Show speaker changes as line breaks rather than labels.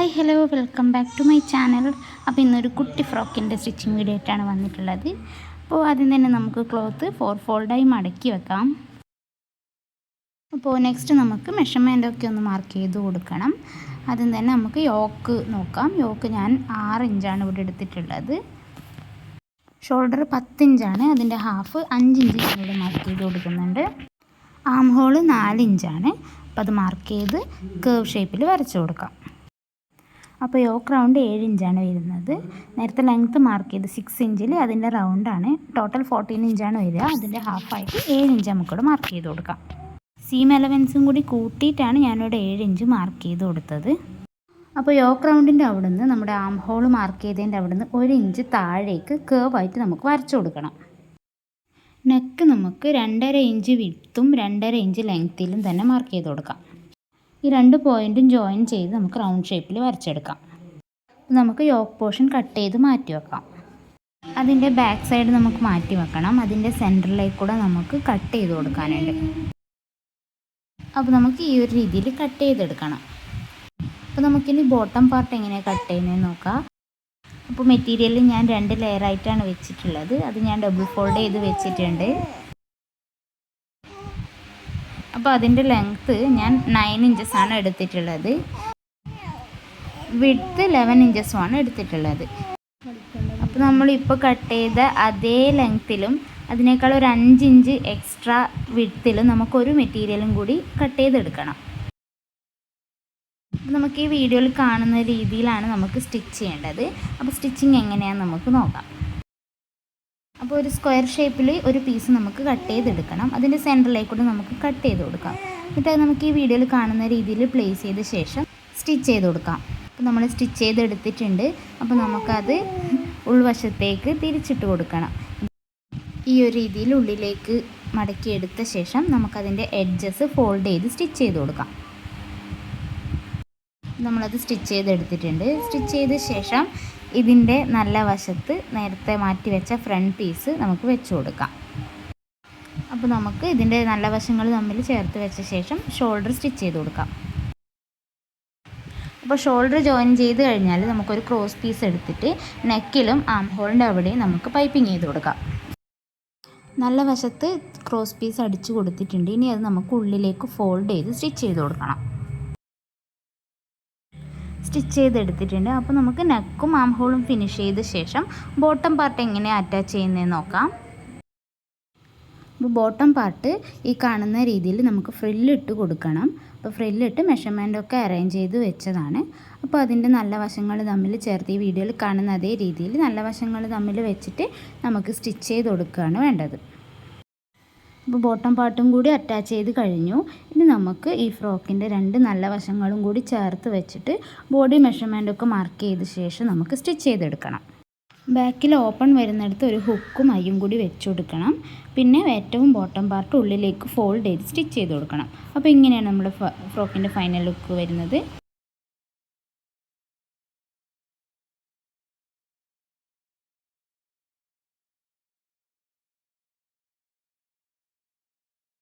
Hi hello welcome back to my channel. അപ്പോൾ ഇന്നൊരു കുട്ടി ഫ്രോക്കിന്റെ സ്റ്റിച്ചിങ് വീഡിയോ ആയിട്ടാണ് വന്നിട്ടുള്ളത്. അപ്പോൾ ആദ്യം തന്നെ നമുക്ക് ക്ലോത്ത് ഫോർ ഫോൾഡായി മടക്കി വെക്കാം. അപ്പോൾ നെക്സ്റ്റ് നമുക്ക് മെഷർമെന്റൊക്കെ ഒന്ന് മാർക്ക് ചെയ്ത് കൊടുക്കണം. ആദ്യം തന്നെ നമുക്ക് യോക്ക് നോക്കാം. യോക്ക് ഞാൻ ആറ് ഇഞ്ചാണ് ഇവിടെ എടുത്തിട്ടുള്ളത്. ഷോൾഡർ പത്ത് ഇഞ്ചാണ്. അതിന്റെ ഹാഫ് അഞ്ച് ഇഞ്ച് ഇവിടെ മാർക്ക് ചെയ്ത് കൊടുക്കുന്നുണ്ട്. ആം ഹോൾ നാല് ഇഞ്ചാണ്. അപ്പോൾ അത് മാർക്ക് ചെയ്ത് കേവ് ഷേപ്പിൽ വരച്ചു കൊടുക്കാം. അപ്പോൾ യോക്ക് റൗണ്ട് ഏഴ് ഇഞ്ചാണ് വരുന്നത്. നേരത്തെ ലെങ്ത്ത് മാർക്ക് ചെയ്ത് സിക്സ് ഇഞ്ചിൽ അതിന്റെ റൗണ്ടാണ് ടോട്ടൽ ഫോർട്ടീൻ ഇഞ്ചാണ് വരിക. അതിന്റെ ഹാഫായിട്ട് ഏഴ് ഇഞ്ച് നമുക്കിവിടെ മാർക്ക് ചെയ്ത് കൊടുക്കാം. സീം എലവൻസും കൂടി കൂട്ടിയിട്ടാണ് ഞാനിവിടെ ഏഴ് ഇഞ്ച് മാർക്ക് ചെയ്ത് കൊടുത്തത്. അപ്പോൾ യോക്ക് റൗണ്ടിന്റെ അവിടെ നിന്ന് നമ്മുടെ ആം ഹോൾ മാർക്ക് ചെയ്തതിന്റെ അവിടെ നിന്ന് ഒരു ഇഞ്ച് താഴേക്ക് കേവായിട്ട് നമുക്ക് വരച്ചു കൊടുക്കണം. നെക്ക് നമുക്ക് രണ്ടര ഇഞ്ച് വിട്ടും രണ്ടര ഇഞ്ച് ലെങ്ത്തിലും തന്നെ മാർക്ക് ചെയ്ത് കൊടുക്കാം. ഈ രണ്ട് പോയിന്റും ജോയിൻ ചെയ്ത് നമുക്ക് റൗണ്ട് ഷേപ്പിൽ വരച്ചെടുക്കാം. നമുക്ക് യോക്ക് പോർഷൻ കട്ട് ചെയ്ത് മാറ്റി വെക്കാം. അതിന്റെ ബാക്ക് സൈഡ് നമുക്ക് മാറ്റി വെക്കണം. അതിന്റെ സെന്ററിലേക്ക് കൂടെ നമുക്ക് കട്ട് ചെയ്ത് കൊടുക്കാനുണ്ട്. അപ്പോൾ നമുക്ക് ഈ ഒരു രീതിയിൽ കട്ട് ചെയ്തെടുക്കണം. അപ്പോൾ നമുക്കിനി ബോട്ടം പാർട്ട് എങ്ങനെയാണ് കട്ട് ചെയ്യുന്നതെന്ന് നോക്കാം. അപ്പോൾ മെറ്റീരിയൽ ഞാൻ രണ്ട് ലെയറായിട്ടാണ് വെച്ചിട്ടുള്ളത്. അത് ഞാൻ ഡബിൾ ഫോൾഡ് ചെയ്ത് വെച്ചിട്ടുണ്ട്. അപ്പോൾ അതിന്റെ ലെങ്ത്ത് ഞാൻ നയൻ ആണ് എടുത്തിട്ടുള്ളത്. വിഡ്ത്ത് ലെവൻ ഇഞ്ചസുമാണ് എടുത്തിട്ടുള്ളത്. അപ്പോൾ നമ്മളിപ്പോൾ കട്ട് ചെയ്ത അതേ ലെങ്ത്തിലും അതിനേക്കാൾ ഒരു അഞ്ച് ഇഞ്ച് എക്സ്ട്രാ വിഡ്ത്തിലും നമുക്കൊരു മെറ്റീരിയലും കൂടി കട്ട് ചെയ്തെടുക്കണം. നമുക്ക് ഈ വീഡിയോയിൽ കാണുന്ന രീതിയിലാണ് നമുക്ക് സ്റ്റിച്ച് ചെയ്യേണ്ടത്. അപ്പോൾ സ്റ്റിച്ചിങ് എങ്ങനെയാണെന്ന് നമുക്ക് നോക്കാം. അപ്പോൾ ഒരു സ്ക്വയർ ഷേപ്പിൽ ഒരു പീസ് നമുക്ക് കട്ട് ചെയ്തെടുക്കണം. അതിന്റെ സെന്ററിലേക്കൂടെ നമുക്ക് കട്ട് ചെയ്ത് കൊടുക്കാം. എന്നിട്ട് നമുക്ക് ഈ വീഡിയോയിൽ കാണുന്ന രീതിയിൽ പ്ലേസ് ചെയ്ത ശേഷം സ്റ്റിച്ച് ചെയ്ത് കൊടുക്കാം. അപ്പോൾ നമ്മൾ സ്റ്റിച്ച് ചെയ്തെടുത്തിട്ടുണ്ട്. അപ്പോൾ നമുക്കത് ഉൾവശത്തേക്ക് തിരിച്ചിട്ട് കൊടുക്കണം. ഈ ഒരു രീതിയിൽ ഉള്ളിലേക്ക് മടക്കിയെടുത്ത ശേഷം നമുക്കതിന്റെ എഡ്ജസ് ഫോൾഡ് ചെയ്ത് സ്റ്റിച്ച് ചെയ്ത് കൊടുക്കാം. നമ്മളത് സ്റ്റിച്ച് ചെയ്തെടുത്തിട്ടുണ്ട്. സ്റ്റിച്ച് ചെയ്ത ശേഷം ഇതിന്റെ നല്ല വശത്ത് നേരത്തെ മാറ്റി വെച്ച ഫ്രണ്ട് പീസ് നമുക്ക് വെച്ച് കൊടുക്കാം. അപ്പോൾ നമുക്ക് ഇതിന്റെ നല്ല വശങ്ങൾ തമ്മിൽ ചേർത്ത് വെച്ച ശേഷം ഷോൾഡർ സ്റ്റിച്ച് ചെയ്ത് കൊടുക്കാം. അപ്പോൾ ഷോൾഡർ ജോയിൻ ചെയ്ത് കഴിഞ്ഞാൽ നമുക്കൊരു ക്രോസ് പീസ് എടുത്തിട്ട് നെക്കിലും ആം ഹോളിന്റെ അവിടെയും നമുക്ക് പൈപ്പിംഗ് ചെയ്ത് കൊടുക്കാം. നല്ല വശത്ത് ക്രോസ് പീസ് അടിച്ചു കൊടുത്തിട്ടുണ്ട്. ഇനി അത് നമുക്ക് ഉള്ളിലേക്ക് ഫോൾഡ് ചെയ്ത് സ്റ്റിച്ച് ചെയ്ത് കൊടുക്കണം. സ്റ്റിച്ച് ചെയ്തെടുത്തിട്ടുണ്ട്. അപ്പോൾ നമുക്ക് നെക്കും ആം ഹോളും ഫിനിഷ് ചെയ്ത ശേഷം ബോട്ടം പാർട്ട് എങ്ങനെ അറ്റാച്ച് ചെയ്യുന്നതെന്ന് നോക്കാം. അപ്പോൾ ബോട്ടം പാർട്ട് ഈ കാണുന്ന രീതിയിൽ നമുക്ക് ഫ്രില്ലിട്ട് കൊടുക്കണം. അപ്പോൾ ഫ്രില്ലിട്ട് മെഷർമെന്റൊക്കെ അറേഞ്ച് ചെയ്ത് വെച്ചതാണ്. അപ്പോൾ അതിന്റെ നല്ല വശങ്ങൾ തമ്മിൽ ചേർത്ത് ഈ വീഡിയോയിൽ കാണുന്ന അതേ രീതിയിൽ നല്ല വശങ്ങൾ തമ്മിൽ വെച്ചിട്ട് നമുക്ക് സ്റ്റിച്ച് ചെയ്ത് കൊടുക്കുകയാണ് വേണ്ടത്. അപ്പോൾ ബോട്ടം പാർട്ടും കൂടി അറ്റാച്ച് ചെയ്ത് കഴിഞ്ഞു. ഇനി നമുക്ക് ഈ ഫ്രോക്കിന്റെ രണ്ട് നല്ല വശങ്ങളും കൂടി ചേർത്ത് വെച്ചിട്ട് ബോഡി മെഷർമെന്റൊക്കെ മാർക്ക് ചെയ്ത ശേഷം നമുക്ക് സ്റ്റിച്ച് ചെയ്തെടുക്കണം. ബാക്കിൽ ഓപ്പൺ വരുന്നിടത്ത് ഒരു ഹുക്കും അയ്യും കൂടി വെച്ച് കൊടുക്കണം. പിന്നെ ഏറ്റവും ബോട്ടം പാർട്ട് ഉള്ളിലേക്ക് ഫോൾഡ് ചെയ്ത് സ്റ്റിച്ച് ചെയ്ത് കൊടുക്കണം. അപ്പോൾ ഇങ്ങനെയാണ് നമ്മുടെ ഫ്രോക്കിന്റെ ഫൈനൽ ലുക്ക് വരുന്നത്.